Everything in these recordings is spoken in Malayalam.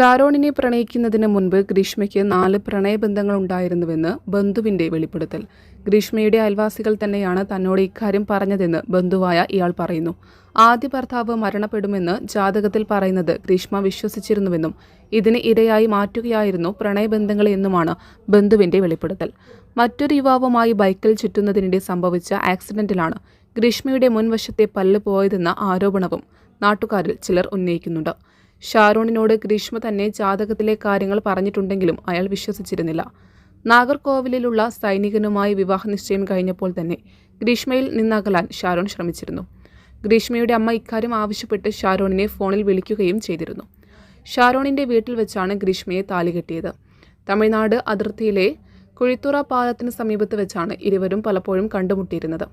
ഷാരോണിനെ പ്രണയിക്കുന്നതിന് മുൻപ് ഗ്രീഷ്മയ്ക്ക് നാല് പ്രണയബന്ധങ്ങൾ ഉണ്ടായിരുന്നുവെന്ന് ബന്ധുവിന്റെ വെളിപ്പെടുത്തൽ. ഗ്രീഷ്മയുടെ അയൽവാസികൾ തന്നെയാണ് തന്നോട് ഇക്കാര്യം പറഞ്ഞതെന്ന് ബന്ധുവായ ഇയാൾ പറയുന്നു. ആദ്യ ഭർത്താവ് മരണപ്പെടുമെന്ന് ജാതകത്തിൽ പറയുന്നത് ഗ്രീഷ്മ വിശ്വസിച്ചിരുന്നുവെന്നും ഇതിന് ഇരയായി മാറ്റുകയായിരുന്നു പ്രണയബന്ധങ്ങൾ എന്നുമാണ് ബന്ധുവിന്റെ വെളിപ്പെടുത്തൽ. മറ്റൊരു യുവാവുമായി ബൈക്കിൽ ചുറ്റുന്നതിനിടെ സംഭവിച്ച ആക്സിഡന്റിലാണ് ഗ്രീഷ്മയുടെ മുൻവശത്തെ പല്ല് പോയതെന്ന ആരോപണവും നാട്ടുകാരിൽ ചിലർ ഉന്നയിക്കുന്നുണ്ട്. ഷാരോണിനോട് ഗ്രീഷ്മ തന്നെ ജാതകത്തിലെ കാര്യങ്ങൾ പറഞ്ഞിട്ടുണ്ടെങ്കിലും അയാൾ വിശ്വസിച്ചിരുന്നില്ല. നാഗർകോവിലിലുള്ള സൈനികനുമായി വിവാഹ നിശ്ചയം കഴിഞ്ഞപ്പോൾ തന്നെ ഗ്രീഷ്മയിൽ നിന്നകലാൻ ഷാരോൺ ശ്രമിച്ചിരുന്നു. ഗ്രീഷ്മയുടെ അമ്മ ഇക്കാര്യം ആവശ്യപ്പെട്ട് ഷാരോണിനെ ഫോണിൽ വിളിക്കുകയും ചെയ്തിരുന്നു. ഷാരോണിന്റെ വീട്ടിൽ വെച്ചാണ് ഗ്രീഷ്മയെ താലി കെട്ടിയത്. തമിഴ്നാട് അതിർത്തിയിലെ കുഴിത്തുറ പാലത്തിന് സമീപത്ത് വെച്ചാണ് ഇരുവരും പലപ്പോഴും കണ്ടുമുട്ടിയിരുന്നത്.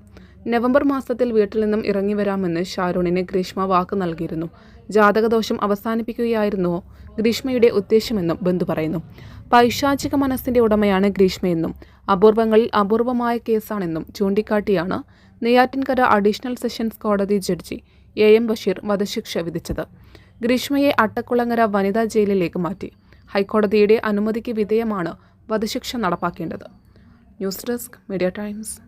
നവംബർ മാസത്തിൽ വീട്ടിൽ നിന്നും ഇറങ്ങി വരാമെന്ന് ഷാരൂണിന് ഗ്രീഷ്മ വാക്ക് നൽകിയിരുന്നു. ജാതകദോഷം അവസാനിപ്പിക്കുകയായിരുന്നുവോ ഗ്രീഷ്മയുടെ ഉദ്ദേശമെന്നും ബന്ധു പറയുന്നു. പൈശാചിക മനസ്സിന്റെ ഉടമയാണ് ഗ്രീഷ്മയെന്നും അപൂർവങ്ങളിൽ അപൂർവമായ കേസാണെന്നും ചൂണ്ടിക്കാട്ടിയാണ് നെയ്യാറ്റിൻകര അഡീഷണൽ സെഷൻസ് കോടതി ജഡ്ജി എ എം ബഷീർ വധശിക്ഷ വിധിച്ചത്. ഗ്രീഷ്മയെ അട്ടക്കുളങ്ങര വനിതാ ജയിലിലേക്ക് മാറ്റി. ഹൈക്കോടതിയുടെ അനുമതിക്ക് വിധേയമാണ് വധശിക്ഷ നടപ്പാക്കേണ്ടത്. News desk media times.